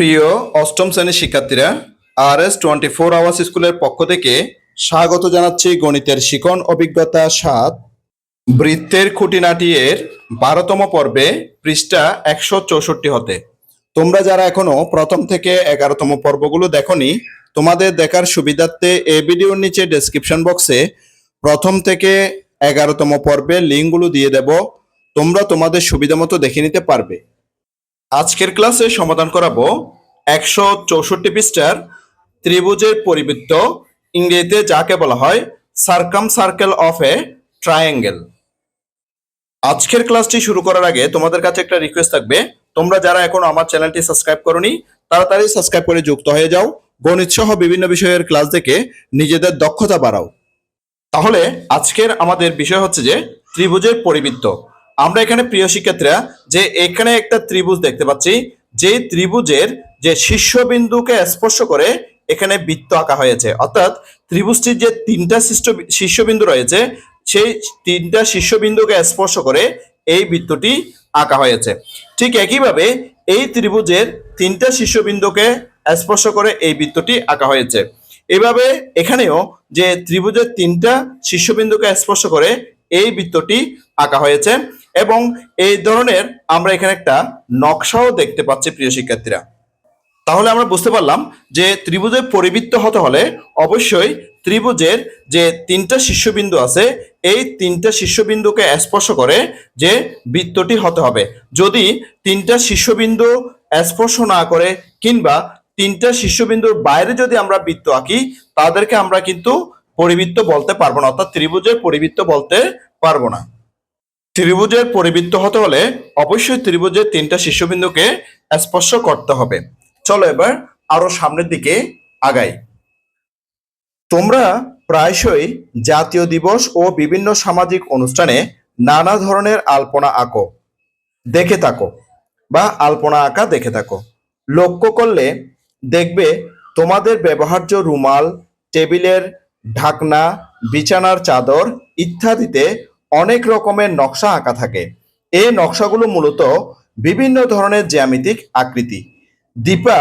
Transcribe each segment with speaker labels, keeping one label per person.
Speaker 1: প্রিয় অষ্টম শ্রেণির শিক্ষার্থীরা R S twenty four hours স্কুলের পক্ষ থেকে স্বাগত জানাচ্ছি গণিতের শিকন অভিজ্ঞতা সাত। বৃত্তের খুঁটিনাটি এর বারোতম পর্বে পৃষ্ঠা একশো চৌষট্টি হতে। তোমরা যারা এখনও প্রথম থেকে এগারোতম পর্বগুলো দেখনি, তোমাদের দেখার সুবিধার্থে এই ভিডিওর নিচে ডেসক্রিপশন বক্সে প্রথম থেকে এগারোতম পর্বে লিঙ্কগুলো দিয়ে দেব। তোমরা তোমাদের সুবিধা মতো দেখে নিতে পারবে। আজকের ক্লাসে সমাধান করাবো একশো চৌষট্টি পৃষ্ঠার ত্রিভুজের পরিবৃত্ত। ইংরেজিতে যাকে বলা হয় circumcircle of a triangle আজকের ক্লাসটি শুরু করার আগে তোমাদের কাছে একটা রিকোয়েস্ট থাকবে। তোমরা যারা এখনও আমার চ্যানেলটি সাবস্ক্রাইব করনি, তাড়াতাড়ি সাবস্ক্রাইব করে যুক্ত হয়ে যাও। গণিত সহ বিভিন্ন বিষয়ের ক্লাস দেখে নিজেদের দক্ষতা বাড়াও। তাহলে আজকের আমাদের বিষয় হচ্ছে যে ত্রিভুজের পরিবৃত্ত। আমরা এখানে প্রিয় শিক্ষার্থীরা যে এখানে একটা ত্রিভুজ দেখতে পাচ্ছি যে ত্রিভুজের যে শীর্ষবিন্দুকে স্পর্শ করে এখানে বৃত্ত আঁকা হয়েছে। অর্থাৎ ত্রিভুজটির যে তিনটা শীর্ষ শীর্ষবিন্দু রয়েছে, সেই তিনটা শীর্ষবিন্দুকে স্পর্শ করে এই বৃত্তটি আঁকা হয়েছে। ঠিক একইভাবে এই ত্রিভুজের তিনটা শীর্ষবিন্দুকে স্পর্শ করে এই বৃত্তটি আঁকা হয়েছে। এভাবে এখানেও যে ত্রিভুজের তিনটা শীর্ষবিন্দুকে স্পর্শ করে এই বৃত্তটি আঁকা হয়েছে। এবং এই ধরনের আমরা এখানে একটা নকশাও দেখতে পাচ্ছি প্রিয় শিক্ষার্থীরা। তাহলে আমরা বুঝতে পারলাম যে ত্রিভুজের পরিবৃত্ত হতে হলে অবশ্যই ত্রিভুজের যে তিনটা শীর্ষবিন্দু আছে, এই তিনটা শীর্ষবিন্দুকে স্পর্শ করে যে বৃত্তটি হতে হবে। যদি তিনটা শীর্ষবিন্দু স্পর্শ না করে কিংবা তিনটা শীর্ষবিন্দুর বাইরে যদি আমরা বৃত্ত আঁকি, তাদেরকে আমরা কিন্তু পরিবৃত্ত বলতে পারব না, অর্থাৎ ত্রিভুজের পরিবৃত্ত বলতে পারব না। ত্রিভুজের পরিবৃত্ত হতে হলে অবশ্যই ত্রিভুজের তিনটা শীর্ষবিন্দুকে স্পর্শ করতে হবে। চলো এবার আরও সামনের দিকে আগাই। তোমরা প্রায়শই জাতীয় দিবস ও বিভিন্ন সামাজিক অনুষ্ঠানে নানা ধরনের আলপনা আঁকো। দেখে থাকো বা আলপনা আঁকা দেখে থাকো। লক্ষ্য করলে দেখবে তোমাদের ব্যবহার্য রুমাল, টেবিলের ঢাকনা, বিছানার চাদর ইত্যাদিতে অনেক রকমের নকশা আঁকা থাকে। এই নকশাগুলো মূলত বিভিন্ন ধরনের জ্যামিতিক আকৃতি। দীপা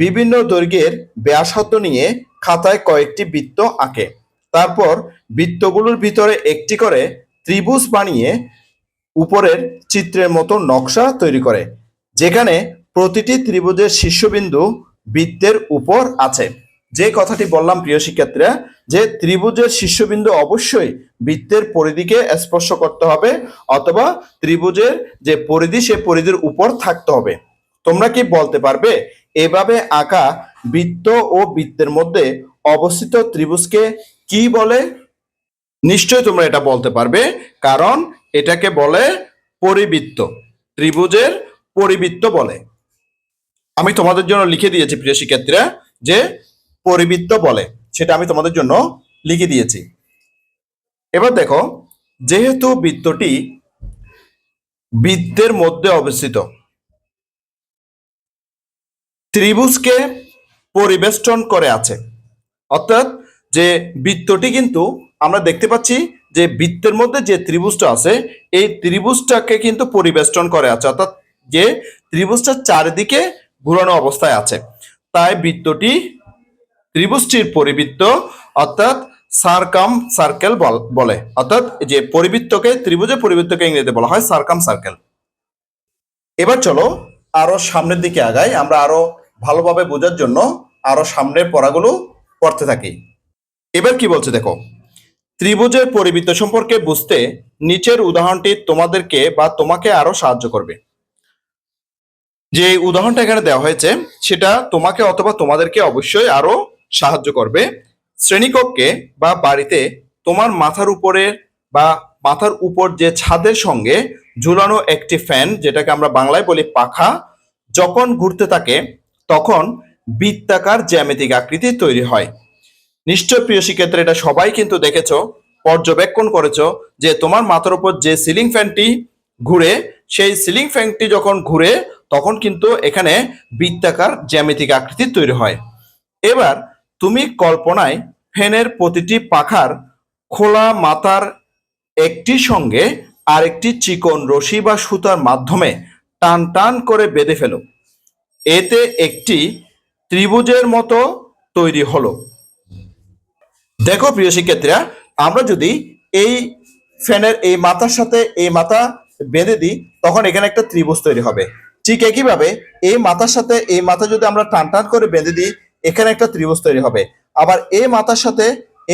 Speaker 1: বিভিন্ন দৈর্ঘ্যের ব্যাসার্ধ নিয়ে খাতায় কয়েকটি বৃত্ত আঁকে। তারপর বৃত্তগুলোর ভিতরে একটি করে ত্রিভুজ বানিয়ে উপরের চিত্রের মতো নকশা তৈরি করে, যেখানে প্রতিটি ত্রিভুজের শীর্ষবিন্দু বৃত্তের উপর আছে। যে কথাটি বললাম প্রিয় শিক্ষার্থীরা যে ত্রিভুজের শীর্ষবিন্দু অবশ্যই বৃত্তের পরিধিকে স্পর্শ করতে হবে অথবা ত্রিভুজের যে পরিধি, সে পরিধির উপর থাকতে হবে। তোমরা কি বলতে পারবে? এভাবে আঁকা বৃত্ত ও বৃত্তের মধ্যে অবস্থিত ত্রিভুজকে কি বলে? নিশ্চয় তোমরা এটা বলতে পারবে, কারণ এটাকে বলে পরিবৃত্ত, ত্রিভুজের পরিবৃত্ত বলে। আমি তোমাদের জন্য লিখে দিয়েছি, প্রিয় শিক্ষার্থীরা, যে পরিবৃত্ত বলে। সেটা আমি তোমাদের জন্য লিখে দিয়েছি। এবার দেখো, যেহেতু বৃত্তটি বৃত্তের মধ্যে অবস্থিত, ত্রিভুজকে পরিবেষ্টন করে আছে। অর্থাৎ যে বৃত্তটি কিন্তু আমরা দেখতে পাচ্ছি যে বৃত্তের মধ্যে যে ত্রিভুজটা আছে, এই ত্রিভুজটাকে কিন্তু পরিবেষ্টন করে আছে। অর্থাৎ যে ত্রিভুজটা চারিদিকে ঘুরানো অবস্থায় আছে, তাই বৃত্তটি ত্রিভুজটির পরিবৃত্ত অর্থাৎ সার্কাম সার্কেল বলে অর্থাৎ যে পরিবৃত্তকে, ত্রিভুজের পরিবৃত্তকে ইংরেজিতে বলা হয় সার্কাম সার্কেল। এবার চলো আরও সামনের দিকে আগাই। আমরা আরও ভালোভাবে বোঝার জন্য আরও সামনের পড়াগুলো পড়তে থাকি। এবার কি বলছে দেখো? ত্রিভুজের পরিবৃত্ত সম্পর্কে বুঝতে নিচের উদাহরণটি তোমাদেরকে বা তোমাকে আরও সাহায্য করবে। যে উদাহরণটা এখানে দেওয়া হয়েছে, সেটা তোমাকে অথবা তোমাদেরকে অবশ্যই আরও সাহায্য করবে। শ্রেণীকক্ষে বা বাড়িতে তোমার মাথার উপরে বা মাথার উপর যে ছাদের সঙ্গে ঝুলানো একটি ফ্যান, যেটাকে আমরা বাংলায় বলি পাখা, যখন ঘুরতে থাকে তখন বৃত্তাকার জ্যামিতিক আকৃতি তৈরি হয়। নিশ্চয় প্রিয় শিক্ষার্থী এটা সবাই কিন্তু দেখেছ, পর্যবেক্ষণ করেছ যে তোমার মাথার উপর যে সিলিং ফ্যানটি ঘুরে, সেই সিলিং ফ্যানটি যখন ঘুরে, তখন কিন্তু এখানে বৃত্তাকার জ্যামিতিক আকৃতি তৈরি হয়। এবার তুমি কল্পনায় ফ্যানের প্রতিটি পাখার খোলা মাথার একটি সঙ্গে আরেকটি চিকন রশি বা সুতার মাধ্যমে টান টান করে বেঁধে ফেলো। এতে একটি ত্রিভুজের মতো তৈরি হলো। দেখো প্রিয় শিক্ষার্থীরা, আমরা যদি এই ফ্যানের এই মাথার সাথে এই মাথা বেঁধে দিই, তখন এখানে একটা ত্রিভুজ তৈরি হবে। ঠিক একইভাবে এই মাথার সাথে এই মাথা যদি আমরা টান টান করে বেঁধে দিই এখানে একটা ত্রিভুজ তৈরি হবে। আবার এই মাথার সাথে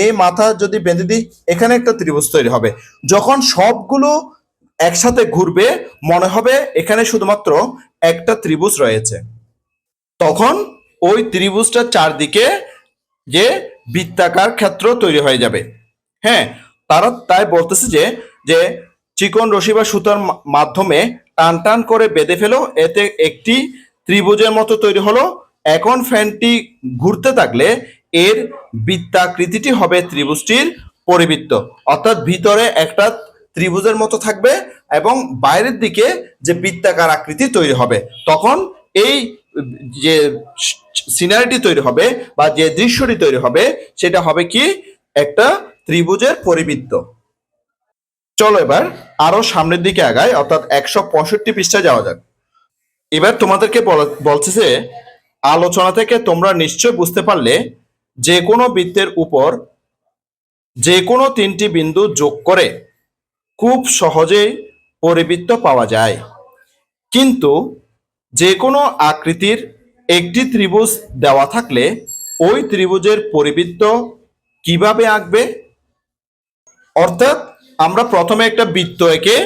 Speaker 1: এই মাথা যদি বেঁধে দিই, এখানে একটা ত্রিভুজ তৈরি হবে। যখন সবগুলো একসাথে ঘুরবে, মনে হবে এখানে শুধুমাত্র একটা ত্রিভুজ রয়েছে। তখন ওই ত্রিভুজটার চারদিকে যে বৃত্তাকার ক্ষেত্র তৈরি হয়ে যাবে। হ্যাঁ তারা তাই বলতেছে যে যে চিকন রশি বা সুতার মাধ্যমে টান টান করে বেঁধে ফেলো, এতে একটি ত্রিভুজের মতো তৈরি হলো এখন ফ্যানটি ঘুরতে থাকলে এর বৃত্তাকৃতিটি হবে ত্রিভুজটির পরিবৃত্ত। অর্থাৎ ভিতরে একটা ত্রিভুজের মতো থাকবে এবং বাইরের দিকে যে বৃত্তাকার আকৃতি তৈরি হবে, তখন এই যে সিনারিটি তৈরি হবে বা যে দৃশ্যটি তৈরি হবে, সেটা হবে কি? একটা ত্রিভুজের পরিবৃত্ত। চলো এবার আরও সামনের দিকে আগায় অর্থাৎ একশো পঁয়ষট্টি পৃষ্ঠা যাওয়া যাক। এবার তোমাদেরকে বলা- বলছে যে আলোচনা থেকে তোমরা নিশ্চয় বুঝতে পারলে যে কোনো বৃত্তের উপর যে কোনো তিনটি বিন্দু যোগ করে খুব সহজেই পরিবৃত্ত পাওয়া যায়। কিন্তু যে কোনো আকৃতির একটি ত্রিভুজ দেওয়া থাকলে ওই ত্রিভুজের পরিবৃত্ত কীভাবে আঁকবে? অর্থাৎ আমরা প্রথমে একটা বৃত্ত এঁকে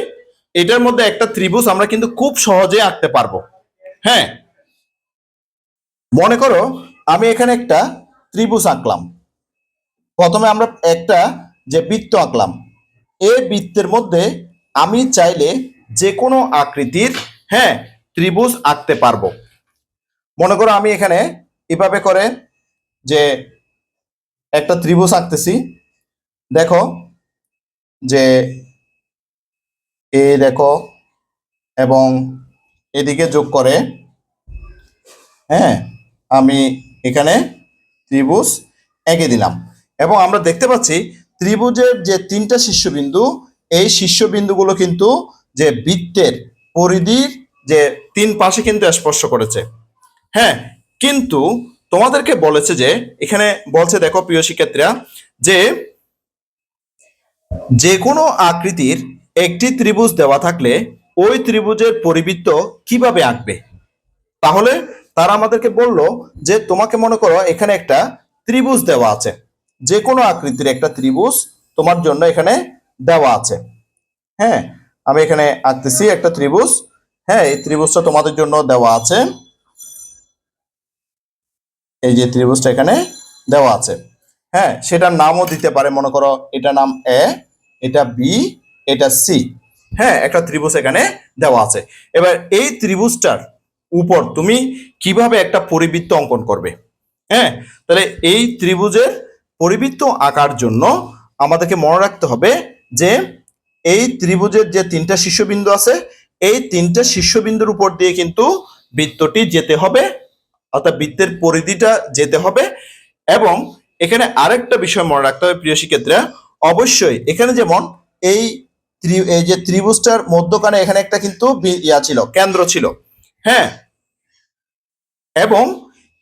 Speaker 1: এটার মধ্যে একটা ত্রিভুজ আমরা কিন্তু খুব সহজে আঁকতে পারব। হ্যাঁ মনে করো আমি এখানে একটা ত্রিভুজ আঁকলাম। প্রথমে আমরা একটা যে বৃত্ত আঁকলাম। এই বৃত্তের মধ্যে আমি চাইলে যে কোনো আকৃতির হ্যাঁ ত্রিভুজ আঁকতে পারব। মনে করো আমি এখানে এভাবে করে যে একটা ত্রিভুজ আঁকতেছি। দেখো যে এ দেখো এবং এদিকে যোগ করে হ্যাঁ আমি এখানে ত্রিভুজ এঁকে দিলাম। এবং আমরা দেখতে পাচ্ছি ত্রিভুজের যে তিনটা শীর্ষবিন্দু, এই শীর্ষবিন্দুগুলো কিন্তু যে বৃত্তের পরিধির যে তিন পাশে কিন্তু স্পর্শ করেছে। হ্যাঁ কিন্তু তোমাদেরকে বলেছে যে, এখানে বলছে দেখো প্রিয় শিক্ষার্থীরা, যে যে কোনো আকৃতির একটি ত্রিভুজ দেওয়া থাকলে ওই ত্রিভুজের পরিবৃত্ত কীভাবে আঁকবে? তাহলে তারা আমাদেরকে বলল যে, তোমাকে মনে করো, এখানে একটা ত্রিভুজ দেওয়া আছে। যে কোনো আকৃতির একটা ত্রিভুজ তোমার জন্য এখানে দেওয়া আছে। হ্যাঁ আমি এখানে আঁকতেছি একটা ত্রিভুজ। হ্যাঁ এই ত্রিভুজটা তোমাদের জন্য দেওয়া আছে। এই যে ত্রিভুজটা এখানে দেওয়া আছে। হ্যাঁ সেটার নামও দিতে পারে, মনে করো, এটা নাম এ, এটা বি, এটা সি। হ্যাঁ একটা ত্রিভুজ এখানে দেওয়া আছে। এবার এই ত্রিভুজটার উপর, তুমি কীভাবে একটা পরিবৃত্ত অঙ্কন করবে? হ্যাঁ তাহলে এই ত্রিভুজের পরিবৃত্ত আঁকার জন্য আমাদেরকে মনে রাখতে হবে যে এই ত্রিভুজের যে তিনটা শীর্ষবিন্দু আছে, এই তিনটা শীর্ষবিন্দুর উপর দিয়ে কিন্তু বৃত্তটি যেতে হবে, অর্থাৎ বৃত্তের পরিধিটা যেতে হবে এবং এখানে আরেকটা বিষয় মনে রাখতে হবে প্রিয় শিক্ষার্থীরা, অবশ্যই এখানে যেমন এই যে ত্রিভুজটার মধ্যখানে এখানে একটা কিন্তু ইয়া ছিল, কেন্দ্র ছিল হ্যাঁ। এবং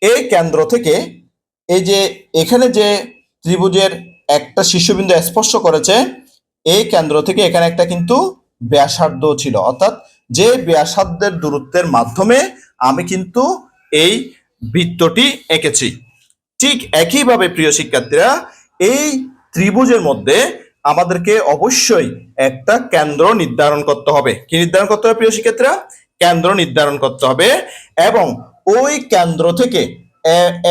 Speaker 1: এই কেন্দ্র থেকে এই যে এখানে যে ত্রিভুজের একটা শীর্ষবিন্দু স্পর্শ করেছে, এই কেন্দ্র থেকে এখানে একটা কিন্তু ব্যাসার্ধ ছিল। অর্থাৎ যে ব্যাসার্ধের দূরত্বের মাধ্যমে আমি কিন্তু এই বৃত্তটি এঁকেছি। ঠিক একইভাবে প্রিয় শিক্ষার্থীরা, এই ত্রিভুজের মধ্যে আমাদেরকে অবশ্যই একটা কেন্দ্র নির্ধারণ করতে হবে। কি নির্ধারণ করতে হবে প্রিয় শিক্ষার্থীরা? কেন্দ্র নির্ধারণ করতে হবে এবং ওই কেন্দ্র থেকে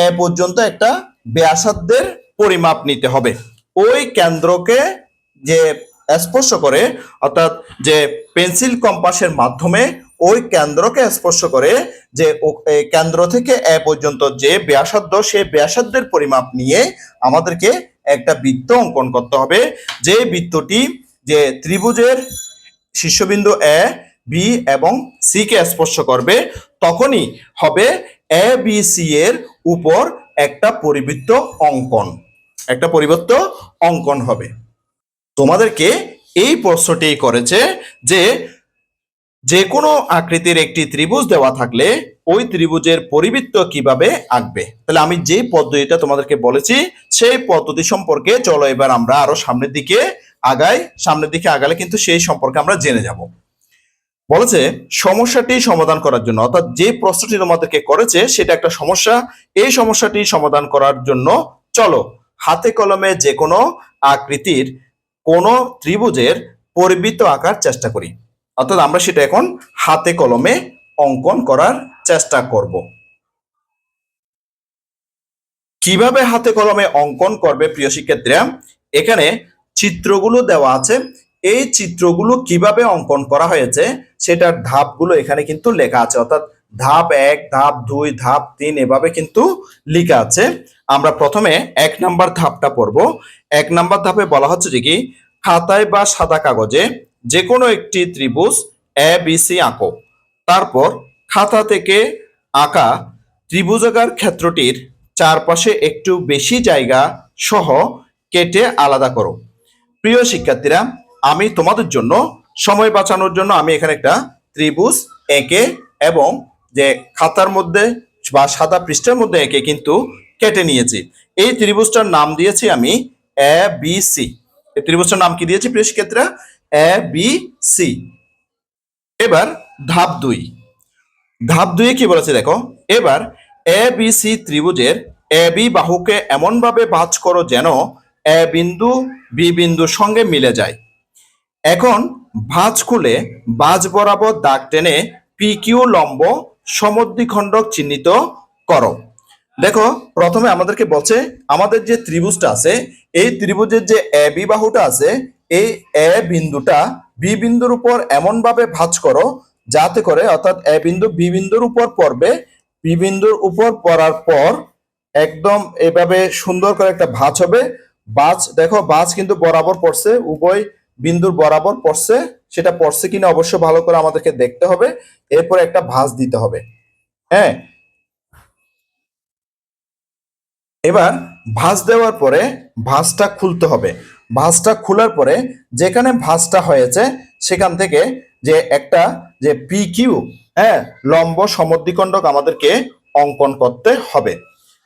Speaker 1: এ পর্যন্ত একটা ব্যাসার্ধের পরিমাপ নিতে হবে। ওই কেন্দ্রকে যে স্পর্শ করে, অর্থাৎ যে পেন্সিল কম্পাসের মাধ্যমে ওই কেন্দ্রকে স্পর্শ করে যে কেন্দ্র থেকে এ পর্যন্ত যে ব্যাসার্ধ, সে ব্যাসার্ধের পরিমাপ নিয়ে আমাদেরকে একটা বৃত্ত অঙ্কন করতে হবে। যে বৃত্তটি যে ত্রিভুজের শীর্ষবিন্দু এ বি এবং সি কে স্পর্শ করবে, তখনই হবে এ বি সি এর উপর একটা পরিবৃত্ত অঙ্কন। একটা পরিবৃত্ত অঙ্কন হবে। তোমাদেরকে এই প্রশ্নটি করেছে যে যে কোনো আকৃতির একটি ত্রিভুজ দেওয়া থাকলে ওই ত্রিভুজের পরিবৃত্ত কীভাবে আঁকবে? তাহলে আমি যে পদ্ধতিটা তোমাদেরকে বলেছি, সেই পদ্ধতি সম্পর্কে চলো এবার আমরা আরও সামনের দিকে আগাই। সামনের দিকে আগালে কিন্তু সেই সম্পর্কে আমরা জেনে যাব। বলেছে, সমস্যাটি সমাধান করার জন্য। অর্থাৎ যে প্রশ্নটি তোমাদেরকে করেছে, সেটা একটা সমস্যা। এই সমস্যাটি সমাধান করার জন্য চলো, হাতে কলমে যে কোনো আকৃতির কোনো ত্রিভুজের পরিবৃত্ত আঁকার চেষ্টা করি। অর্থাৎ আমরা সেটা এখন হাতে কলমে অঙ্কন করার চেষ্টা করব। কীভাবে হাতে কলমে অঙ্কন করবে প্রিয় শিক্ষার্থীরা? এখানে চিত্রগুলো দেওয়া আছে। এই চিত্রগুলো কীভাবে অঙ্কন করা হয়েছে, সেটার ধাপগুলো এখানে কিন্তু লেখা আছে। অর্থাৎ ধাপ এক, ধাপ দুই, ধাপ তিন এভাবে কিন্তু লেখা আছে। আমরা প্রথমে এক নাম্বার ধাপটা পড়ব। এক নাম্বার ধাপে বলা হচ্ছে যে কি, খাতায় বা সাদা কাগজে যে কোনো একটি ত্রিভুজ এ বি সি আঁকো। তারপর খাতা থেকে আঁকা ত্রিভুজাকার ক্ষেত্রটির চারপাশে একটু বেশি জায়গা সহ কেটে আলাদা করো। প্রিয় শিক্ষার্থীরা আমি তোমাদের জন্য সময় বাঁচানোর জন্য আমি এখানে একটা ত্রিভুজ এঁকে এবং যে খাতার মধ্যে বা সাদা পৃষ্ঠের মধ্যে এঁকে কিন্তু কেটে নিয়েছি। এই ত্রিভুজটার নাম দিয়েছি আমি এ বি সি এই ত্রিভুজটার নাম কি দিয়েছি প্রিয় শিক্ষার্থীরা? এ বি সি এবার ধাপ দুই। ধাপ দুয়ে কি বলেছে দেখো? এবার এ বি সি ত্রিভুজের এ বি বাহুকে এমনভাবে ভাঁজ করো যেন এ বিন্দু বি বিন্দুর সঙ্গে মিলে যায়। এখন ভাঁজ খুলে বাজ বরাবর দাগ টেনে পি কিউ লম্ব সমদ্বিখণ্ডক চিহ্নিত করো। দেখো, প্রথমে আমাদেরকে বলছে আমাদের যে ত্রিভুজটা আছে, এই ত্রিভুজের যে এ বি বাহুটা আছে, এই এ বিন্দুটা বি বিন্দুর উপর এমন ভাবে ভাঁজ করো যাতে করে, অর্থাৎ এ বিন্দু বি বিন্দুর উপর পড়বে, বি বিন্দুর উপর পড়ার পর একদম এভাবে সুন্দর করে একটা ভাঁজ হবে। বাজ দেখো বাজ কিন্তু বরাবর পড়ছে, উভয় বিন্দুর বরাবর পড়ছে, সেটা পড়ছে কিনা অবশ্য ভালো করে আমাদেরকে দেখতে হবে। এরপর একটা ভাঁজ দিতে হবে। হ্যাঁ? এবার ভাঁজ দেওয়ার পরে ভাঁজটা খুলতে হবে। ভাঁজটা খোলার পরে যেখানে ভাঁজটা হয়েছে, সেখান থেকে যে একটা যে পি কিউ হ্যাঁ লম্ব সমদ্বিখণ্ডক আমাদেরকে অঙ্কন করতে হবে।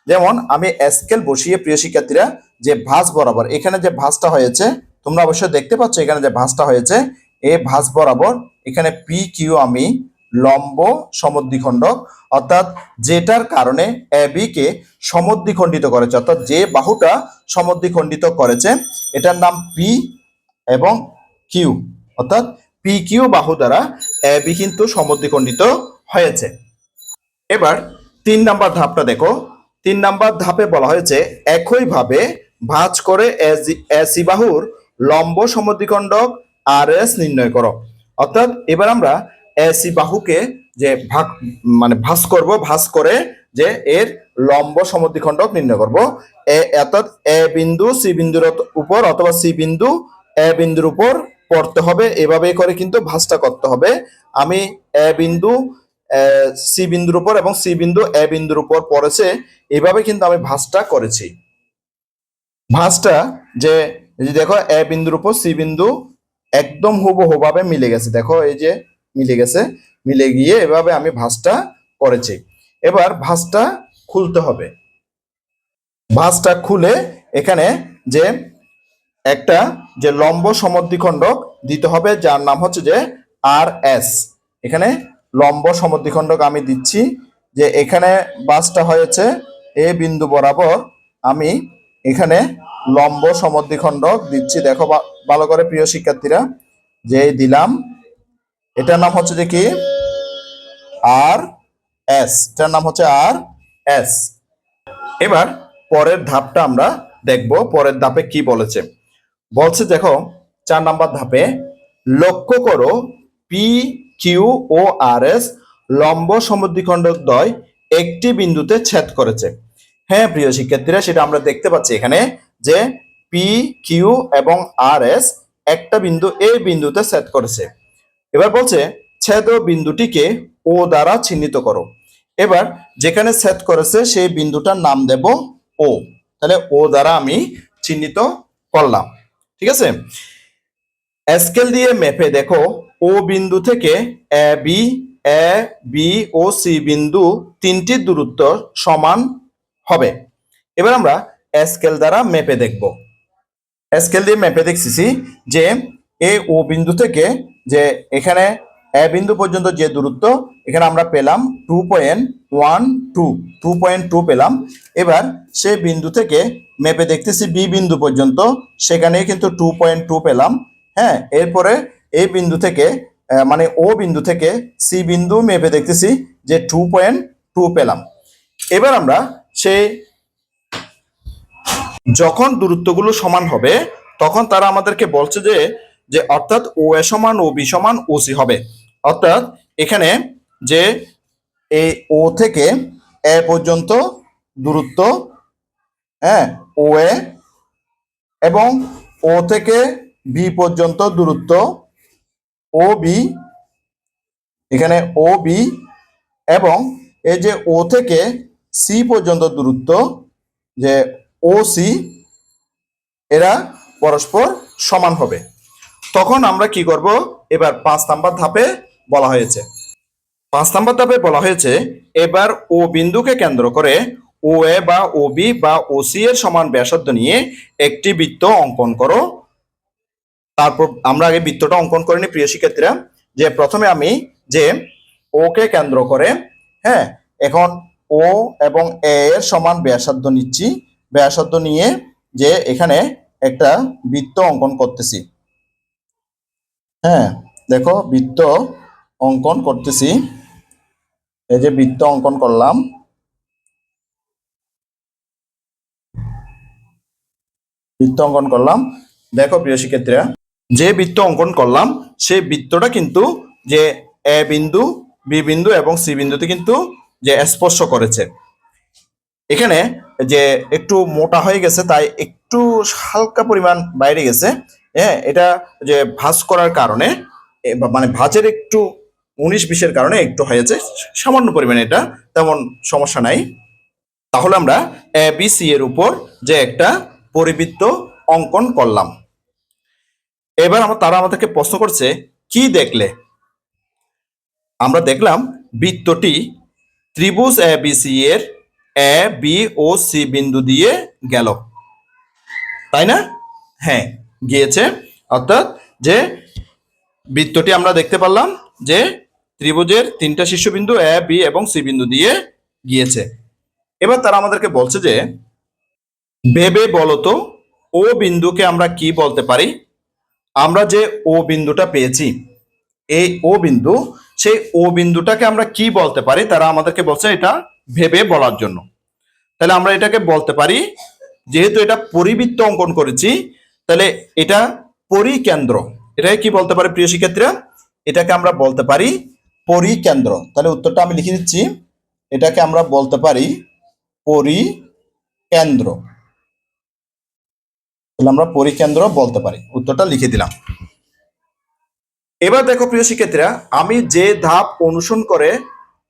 Speaker 1: যেমন আমি স্কেল বসিয়ে প্রিয় শিক্ষার্থীরা যে ভাঁজ বরাবর, এখানে যে ভাঁজটা হয়েছে তোমরা অবশ্যই দেখতে পাচ্ছ এখানে যে ভাঁজটা হয়েছে। এ ভাঁজ বরাবর এখানে পি কিউ আমি লম্ব সমদ্বিখণ্ডক, অর্থাৎ যেটার কারণে এবি কে সমদ্বিখণ্ডিত করেছে, অর্থাৎ যে বাহুটা সমদ্বিখণ্ডিত করেছে, এটার নাম পি এবং কিউ অর্থাৎ পি কিউ বাহু দ্বারা এবি কিন্তু সমদ্বিখণ্ডিত হয়েছে। এবার তিন নাম্বার ধাপটা দেখো। তিন নাম্বার ধাপে বলা হয়েছে, একইভাবে ভাঁজ করে এসি বাহুর লম্ব সমদ্বিখণ্ডক আর এস নির্ণয় করো। অর্থাৎ এবার আমরা এসি বাহুকে যে ভাগ মানে ভাঁজ করব ভাঁজ করে যে এর লম্ব সমদ্বিখণ্ডক নির্ণয় করব। এ, অর্থাৎ এ বিন্দু সি বিন্দুর উপর অথবা সি বিন্দু এ বিন্দুর উপর পড়তে হবে। এভাবে করে কিন্তু ভাঁজটা করতে হবে। আমি এ বিন্দু সি বিন্দুর উপর এবং সি বিন্দু এ বিন্দুর উপর পড়েছে, এভাবে কিন্তু আমি ভাঁজটা করেছি। ভাঁজটা যে এই যে দেখো, এ বিন্দুর উপর সি বিন্দু একদম হুবহুভাবে মিলে গেছে। দেখো, এই যে মিলে গেছে, মিলে গিয়ে এভাবে আমি ভাঁজটা করেছি। এবার ভাঁজটা খুলতে হবে। ভাঁজটা খুলে এখানে যে একটা যে লম্ব সমদ্বিখণ্ডক দিতে হবে, যার নাম হচ্ছে যে আর এস এখানে লম্ব সমদ্বিখণ্ডক আমি দিচ্ছি, যে এখানে বাসটা হয়েছে, এ বিন্দু বরাবর আমি এখানে লম্ব সমদ্বিখণ্ডক দিচ্ছি। দেখো ভালো করে প্রিয় শিক্ষার্থীরা যে দিলাম, এটার নাম হচ্ছে যে কি? R S. এটার নাম হচ্ছে আর এস। এবার পরের ধাপটা আমরা দেখব, পরের ধাপে কি বলেছে। বলছে দেখো, চার নাম্বার ধাপে, লক্ষ্য করো পি কিউ ও আর এস লম্ব সমদ্বিখণ্ডক দ্বয় একটি বিন্দুতে ছেদ করেছে। হ্যাঁ প্রিয় শিক্ষার্থীরা, সেটা আমরা দেখতে পাচ্ছি এখানে। যে পি কিউ এবং আর এস একটা বিন্দু এই বিন্দুতে ছেদ করেছে। এবার বলছে, ছেদ বিন্দুটিকে ও দ্বারা চিহ্নিত করো। এবার যেখানে ছেদ করেছে, সেই বিন্দুটার নাম দেব ও তাহলে ও দ্বারা আমি চিহ্নিত করলাম। ঠিক আছে? স্কেল দিয়ে মেপে দেখো ও বিন্দু থেকে A B A B O C বিন্দু তিনটি দূরত্ব সমান হবে। এবার আমরা স্কেল দ্বারা মেপে দেখব। স্কেল দিয়ে মেপে দেখতেছি যে এ ও বিন্দু থেকে যে এখানে এ বিন্দু পর্যন্ত যে দূরত্ব, এখানে আমরা পেলাম two point one two two point two পেলাম। এবার সে বিন্দু থেকে মেপে দেখতেছি বি বিন্দু পর্যন্ত সেখানে কিন্তু টু পয়েন্ট টু পেলাম। হ্যাঁ এরপরে এই বিন্দু থেকে মানে ও বিন্দু থেকে সি বিন্দু মেপে দেখতেছি যে টু পয়েন্ট টু পেলাম। এবার আমরা সেই যখন দূরত্বগুলো সমান হবে, তখন তারা আমাদেরকে বলছে যে যে অর্থাৎ ও এ সমান ও বি সমান ও সি হবে। অর্থাৎ এখানে যে এই ও থেকে এ পর্যন্ত দূরত্ব হ্যাঁ ও এ এবং ও থেকে বি পর্যন্ত দূরত্ব, ও বি, এখানে ও বি এবং এই যে ও থেকে সি পর্যন্ত দূরত্ব, যে ও, সি এরা পরস্পর সমান হবে। তখন আমরা কি করব? এবার পাঁচ নাম্বার ধাপে বলা হয়েছে। পাঁচ নাম্বার ধাপে বলা হয়েছে, এবার ও বিন্দুকে কেন্দ্র করে ও এ বা ও বি বা ও সি এর সমান ব্যাসার্ধ নিয়ে একটি বৃত্ত অঙ্কন করো। তারপর আমরা আগে বৃত্তটা অঙ্কন করে নিই, প্রিয় শিক্ষার্থীরা। যে প্রথমে আমি যে ওকে কেন্দ্র করে হ্যাঁ এখন ও এবং এ এর সমান ব্যাসার্ধ নিচ্ছি। ব্যাসার্ধ নিয়ে যে এখানে একটা বৃত্ত অঙ্কন করতেছি। হ্যাঁ দেখো বৃত্ত অঙ্কন করতেছি। এই যে বৃত্ত অঙ্কন করলাম। বৃত্ত অঙ্কন করলাম। দেখো প্রিয় শিক্ষার্থীরা, যে বৃত্ত অঙ্কন করলাম, সেই বৃত্তটা কিন্তু যে এ বিন্দু, বি বিন্দু এবং সি বিন্দুতে কিন্তু যে স্পর্শ করেছে। এখানে যে একটু মোটা হয়ে গেছে, তাই একটু হালকা পরিমাণ বাইরে গেছে। হ্যাঁ এটা যে ভাঁজ করার কারণে মানে ভাঁজের একটু উনিশ বিশের কারণে একটু হয়েছে, সামান্য পরিমাণে এটা, তেমন সমস্যা নাই। তাহলে আমরা এ বি সি এর উপর যে একটা পরিবৃত্ত অঙ্কন করলাম। এবার আমরা তারা আমাদেরকে প্রশ্ন করছে, কি দেখলে? আমরা দেখলাম বৃত্তটি ত্রিভুজ এ বি সি এর এ, বি ও সি বিন্দু দিয়ে গেল। তাই না? হ্যাঁ গিয়েছে। অর্থাৎ যে বৃত্তটি আমরা দেখতে পারলাম যে ত্রিভুজের তিনটা শীর্ষবিন্দু এ, বি এবং সি বিন্দু দিয়ে গিয়েছে। এবার তারা আমাদেরকে বলছে যে, ভেবে বলতো ও বিন্দুকে আমরা কি বলতে পারি? আমরা যে ও বিন্দুটা পেয়েছি, এই ও বিন্দু, সেই ও বিন্দুটাকে আমরা কি বলতে পারি? তারা আমাদেরকে বলছে এটা ভেবে বলার জন্য। তাহলে আমরা এটাকে বলতে পারি, যেহেতু এটা পরিবৃত্ত অঙ্কন করেছি, তাহলে এটা পরিকেন্দ্র। এটাকে কি বলতে পারি প্রিয় শিক্ষার্থীরা? এটাকে আমরা বলতে পারি পরিকেন্দ্র। তাহলে উত্তরটা আমি লিখে দিচ্ছি। এটাকে আমরা বলতে পারি পরিকেন্দ্র। তাহলে আমরা পরিকেন্দ্র বলতে পারি। উত্তরটা লিখে দিলাম। এবার দেখো প্রিয় শিক্ষার্থীরা, আমি যে ধাপ অনুসরণ করে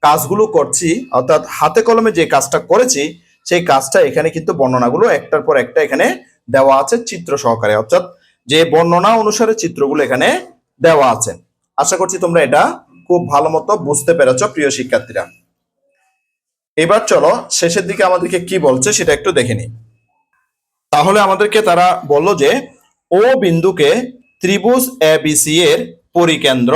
Speaker 1: কাজগুলো করছি, অর্থাৎ হাতে কলমে যে কাজটা করেছি, সেই কাজটা এখানে কিন্তু বর্ণনাগুলো একটার পর একটা এখানে দেওয়া আছে চিত্র সহকারে। অর্থাৎ যে বর্ণনা অনুসারে চিত্রগুলো এখানে দেওয়া আছে। আশা করছি তোমরা এটা খুব ভালো মতো বুঝতে পেরেছ, প্রিয় শিক্ষার্থীরা। এবার চলো শেষের দিকে আমাদেরকে কি বলছে সেটা একটু দেখে নিই। তাহলে আমাদেরকে তারা বলল যে, ও বিন্দুকে ত্রিভুজ এ বি সি এর পরিকেন্দ্র,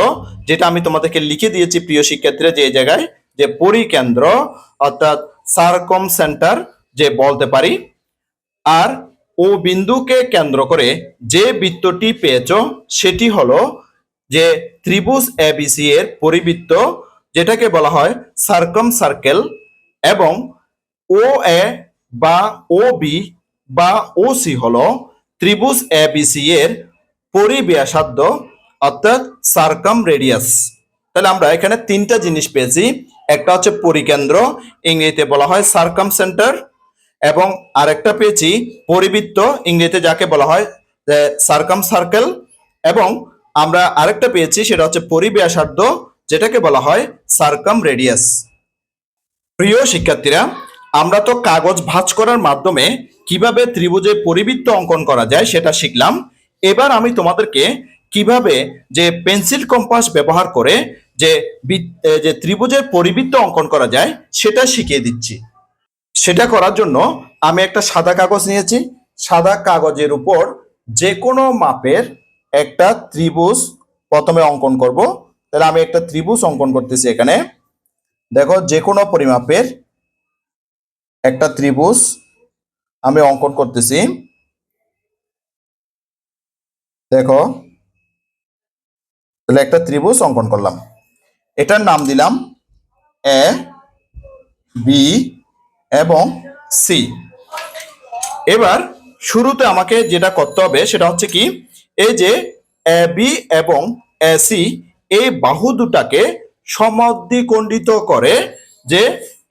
Speaker 1: যেটা আমি তোমাদেরকে লিখে দিয়েছি প্রিয় শিক্ষার্থীরা যে জায়গায়, যে পরিকেন্দ্র, অর্থাৎ সার্কম সেন্টার, যে বলতে পারি, আর ও বিন্দুকে কেন্দ্র করে যে বৃত্তটি পেয়েছ, সেটি হলো যে ত্রিভুজ এবিসি এর পরিবৃত্ত, যেটাকে বলা হয় সার্কম সার্কেল, এবং ও এ বা ও বি বা ও সি হলো ত্রিভুজ এবিসি এর পরিব্যাসার্ধ অর্থাৎ সার্কাম রেডিয়াস তাহলে আমরা এখানে তিনটা জিনিস পেয়েছি। একটা হচ্ছে পরিকেন্দ্র, ইংরেজিতে বলা হয় সার্কাম সেন্টার এবং আরেকটা পেয়েছি পরিবৃত্ত, ইংরেজিতে যাকে বলা হয় সার্কাম সার্কেল এবং আমরা আরেকটা পেয়েছি সেটা হচ্ছে পরিব্যাসার্ধ, যেটাকে বলা হয় সার্কাম রেডিয়াস প্রিয় শিক্ষার্থীরা, আমরা তো কাগজ ভাঁজ করার মাধ্যমে কীভাবে ত্রিভুজে পরিবৃত্ত অঙ্কন করা যায় সেটা শিখলাম। এবার আমি তোমাদেরকে কীভাবে যে পেন্সিল কম্পাস ব্যবহার করে যে যে ত্রিভুজের পরিবৃত্ত অঙ্কন করা যায়, সেটা শিখিয়ে দিচ্ছি। সেটা করার জন্য আমি একটা সাদা কাগজ নিয়েছি। সাদা কাগজের উপর যে কোনো মাপের একটা ত্রিভুজ প্রথমে অঙ্কন করব। তাহলে আমি একটা ত্রিভুজ অঙ্কন করতেছি এখানে। দেখো যে কোনো পরিমাপের একটা ত্রিভুজ আমি অঙ্কন করতেছি। দেখো তাহলে একটা ত্রিভুজ অঙ্কন করলাম। এটার নাম দিলাম এ বি এবং সি এবার শুরুতে আমাকে যেটা করতে হবে সেটা হচ্ছে কি, এই যে এ বি এবং এ সি এই বাহু দুটাকে সমাদ্বিখণ্ডিত করে যে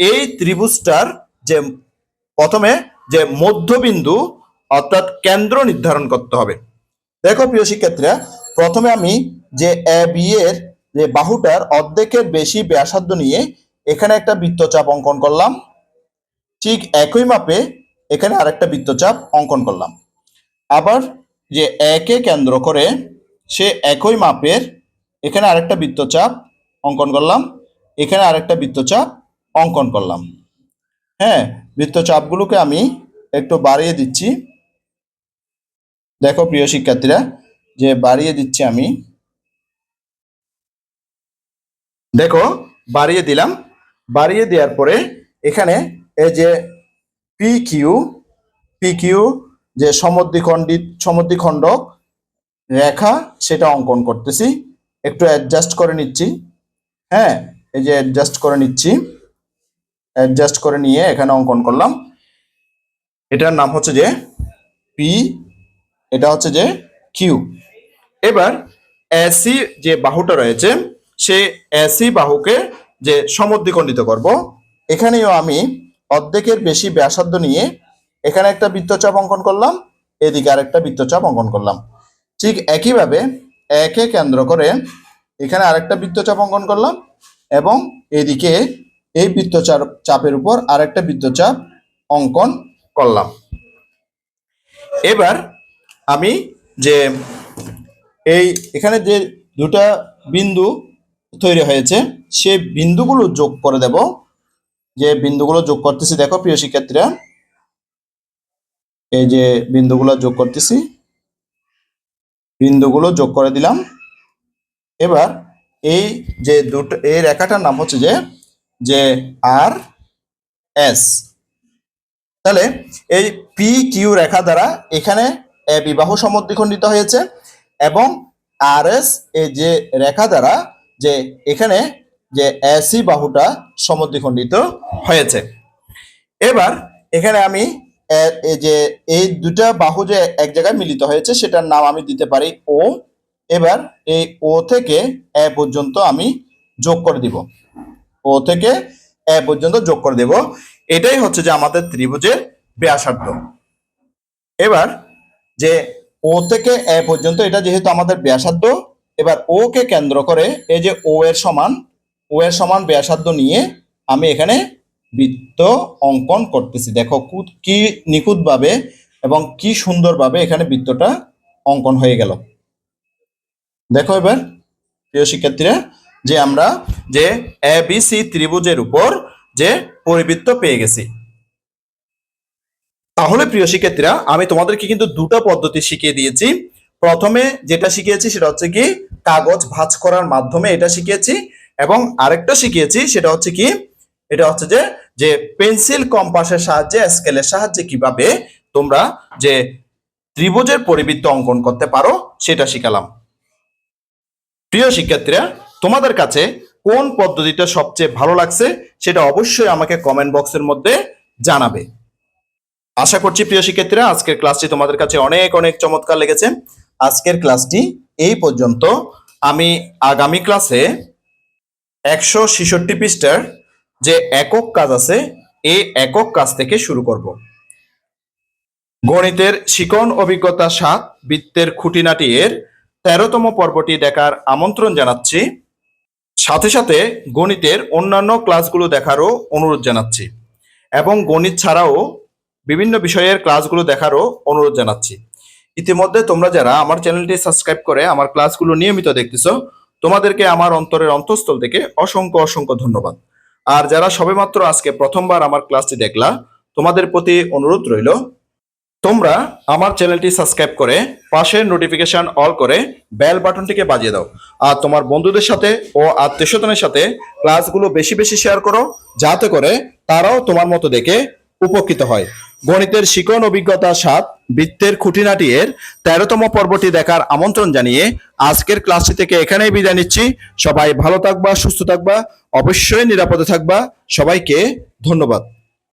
Speaker 1: এই ত্রিভুজটার যে প্রথমে যে মধ্যবিন্দু অর্থাৎ কেন্দ্র নির্ধারণ করতে হবে। দেখো প্রিয় শিক্ষার্থীরা প্রথমে আমি যে এ বি এর যে বাহুটার অর্ধেকের বেশি ব্যাসার্ধ নিয়ে এখানে একটা বৃত্তচাপ অঙ্কন করলাম। ঠিক একই মাপে এখানে আরেকটা বৃত্তচাপ অঙ্কন করলাম। আবার যে একে কেন্দ্র করে সে একই মাপের এখানে আরেকটা বৃত্তচাপ অঙ্কন করলাম। এখানে আরেকটা বৃত্তচাপ অঙ্কন করলাম। হ্যাঁ বৃত্তচাপগুলোকে আমি একটু বাড়িয়ে দিচ্ছি। দেখো প্রিয় শিক্ষার্থীরা যে বাড়িয়ে দিচ্ছি আমি। দেখো, বাড়িয়ে দিলাম। বাড়িয়ে দেওয়ার পরে এখানে এই যে পি কিউ পি কিউ যে সমদ্বিখণ্ডিত সমদ্বিখণ্ডক রেখা, সেটা অঙ্কন করতেছি। একটু অ্যাডজাস্ট করে নিচ্ছি। হ্যাঁ এই যে অ্যাডজাস্ট করে নিচ্ছি। অ্যাডজাস্ট করে নিয়ে এখানে অঙ্কন করলাম। এটার নাম হচ্ছে যে পি এটা হচ্ছে যে কিউ এবার এসি যে বাহুটা রয়েছে সে এসি বাহুকে যে সমদ্বিখণ্ডিত করব। এখানেও আমি অর্ধেকের বেশি ব্যাসার্ধ নিয়ে এখানে একটা বৃত্তচাপ অঙ্কন করলাম, এদিকে আরেকটা বৃত্তচাপ অঙ্কন করলাম। ঠিক একইভাবে একে কেন্দ্র করে এখানে আরেকটা বৃত্তচাপ অঙ্কন করলাম এবং এদিকে এই বৃত্তচাপ চাপের উপর আরেকটা বৃত্তচাপ অঙ্কন করলাম। এবার আমি যে এই এখানে যে দুটা বিন্দু তৈরি হয়েছে, সে বিন্দুগুলো যোগ করে দেব। যে বিন্দুগুলো যোগ করতেছি, দেখো প্রিয় শিক্ষার্থীরা, এই যে বিন্দুগুলো যোগ করতেছি, বিন্দুগুলো যোগ করে দিলাম। এবার এই যে দুটো, এই রেখাটার নাম হচ্ছে যে যে আর এস। তাহলে এই পি কিউ রেখা দ্বারা এখানে এ বিবাহ সমদ্বিখণ্ডিত হয়েছে। এবং আর এস এই যে রেখা দ্বারা যে এখানে যে এসি বাহুটা সমদ্বিখণ্ডিত হয়েছে। এবার এখানে আমি যে এই দুটা বাহু যে এক জায়গায় মিলিত হয়েছে সেটার নাম আমি দিতে পারি ও। এবার এই ও থেকে এ পর্যন্ত আমি যোগ করে দিব। ও থেকে এ পর্যন্ত যোগ করে দেব। এটাই হচ্ছে যে আমাদের ত্রিভুজের ব্যাসার্ধ। এবার যে ও থেকে এ পর্যন্ত এটা যেহেতু আমাদের ব্যাসার্ধ, এবার ও কে কেন্দ্র করে এই যে ও এর সমান, ও এর সমান ব্যাসার্ধ নিয়ে আমি এখানে বৃত্ত অঙ্কন করতেছি। দেখো কু- নিখুঁতভাবে এবং কি সুন্দরভাবে এখানে বৃত্তটা অঙ্কন হয়ে গেল। দেখো এবার, প্রিয় শিক্ষার্থীরা, যে আমরা যে এ, বি, সি ত্রিভুজের উপর যে পরিবৃত্ত পেয়ে গেছি। তাহলে প্রিয় শিক্ষার্থীরা, আমি তোমাদেরকে কিন্তু দুটো পদ্ধতি শিখিয়ে দিয়েছি। প্রথমে যেটা শিখিয়েছি সেটা হচ্ছে কি, কাগজ ভাঁজ করার মাধ্যমে এটা শিখিয়েছি এবং আরেকটা শিখিয়েছি সেটা হচ্ছে কি, এটা হচ্ছে যে যে পেন্সিল কম্পাসের সাহায্যে, স্কেলের সাহায্যে কীভাবে তোমরা যে ত্রিভুজের পরিবৃত্ত অঙ্কন করতে পারো সেটা শিখালাম। প্রিয় শিক্ষার্থীরা, তোমাদের কাছে কোন পদ্ধতিটা সবচেয়ে ভালো লাগছে সেটা অবশ্যই আমাকে কমেন্ট বক্সের মধ্যে জানাবে। আশা করছি প্রিয় শিক্ষার্থীরা, আজকের ক্লাসটি তোমাদের কাছে অনেক অনেক চমৎকার লেগেছে। আজকের ক্লাসটি এই পর্যন্ত। আমি আগামী ক্লাসে একশো ছেষট্টি পৃষ্ঠার যে একক কাজ আছে, এই একক কাজ থেকে শুরু করব। গণিতের শিকন অভিজ্ঞতা সাত, বৃত্তের খুঁটিনাটি এর তেরোতম পর্বটি দেখার আমন্ত্রণ জানাচ্ছি। সাথে সাথে গণিতের অন্যান্য ক্লাসগুলো দেখারও অনুরোধ জানাচ্ছি। এবং গণিত ছাড়াও বিভিন্ন বিষয়ের ক্লাসগুলো দেখারও অনুরোধ জানাচ্ছি। ইতিমধ্যে তোমরা যারা আমার চ্যানেলটি সাবস্ক্রাইব করে আমার ক্লাসগুলো নিয়মিত দেখতেছো, তোমাদেরকে আমার অন্তরের অন্তঃস্থল থেকে অসংখ্য অসংখ্য ধন্যবাদ। আর যারা সবেমাত্র আজকে প্রথমবার আমার ক্লাসটি দেখলা, তোমাদের প্রতি অনুরোধ রইল, তোমরা আমার চ্যানেলটি সাবস্ক্রাইব করে পাশের নোটিফিকেশন অল করে বেল বাটনটিকে বাজিয়ে দাও। আর তোমার বন্ধুদের সাথে ও আত্মীয়স্বজনের সাথে ক্লাসগুলো বেশি বেশি শেয়ার করো, যাতে করে তারাও তোমার মতো দেখে উপকৃত হয়। গণিতের শিকন অভিজ্ঞতা সাত, বৃত্তের খুঁটিনাটি এর তেরোতম পর্বটি দেখার আমন্ত্রণ জানিয়ে আজকের ক্লাসটি থেকে এখানেই বিদায় নিচ্ছি। সবাই ভালো থাকবা, সুস্থ থাকবা, অবশ্যই নিরাপদে থাকবা। সবাইকে ধন্যবাদ।